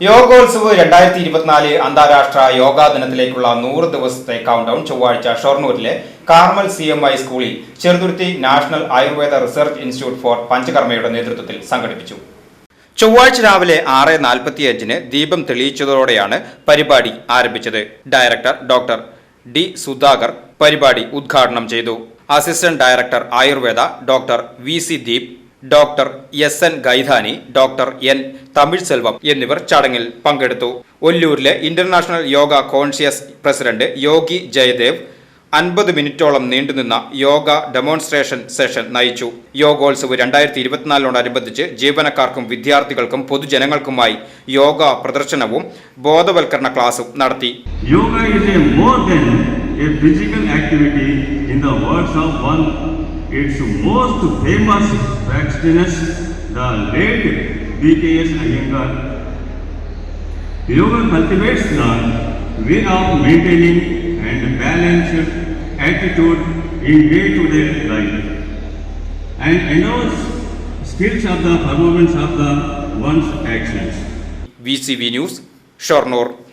Yogotsav രണ്ടായിരത്തി ഇരുപത്തിനാല് അന്താരാഷ്ട്ര യോഗാ ദിനത്തിലേക്കുള്ള നൂറ് ദിവസത്തെ കൗണ്ട് ഡൗൺ ചൊവ്വാഴ്ച ഷൊർണൂരിലെ കാർമൽ സി എം ഐ സ്കൂളിൽ Cheruthuruthy national Ayurveda research institute for പഞ്ചകർമ്മയുടെ നേതൃത്വത്തിൽ സംഘടിപ്പിച്ചു. ചൊവ്വാഴ്ച രാവിലെ ആറ് നാൽപ്പത്തിയഞ്ചിന് ദീപം തെളിയിച്ചതോടെയാണ് പരിപാടി ആരംഭിച്ചത്. ഡയറക്ടർ ഡോക്ടർ ഡി സുധാകർ പരിപാടി ഉദ്ഘാടനം ചെയ്തു. Assistant director Ayurveda doctor V C Deep doctor S N Gaidhani doctor N Tamil Selvam എന്നിവർ ചടങ്ങിൽ പങ്കെടുത്തു. ഒല്ലൂരിലെ international yoga conscious president Yogi Jayadev അൻപത് മിനിറ്റോളം നീണ്ടുനിന്ന യോഗ ഡെമോൺസ്ട്രേഷൻ സെഷൻ നയിച്ചു. യോഗോത്സവ് രണ്ടായിരത്തി ഇരുപത്തിനാലിനോടനുബന്ധിച്ച് ജീവനക്കാർക്കും വിദ്യാർത്ഥികൾക്കും പൊതുജനങ്ങൾക്കുമായി യോഗ പ്രദർശനവും ബോധവൽക്കരണ ക്ലാസും നടത്തി. Yoga is a more than a physical activity in the words of one its most famous vaccinist, the late BKS Iyengar. Yoga cultivates the way of maintaining and balanced attitude in day-to-day -day life and endows skills of the performance of the one's actions. VCV News, Shornor.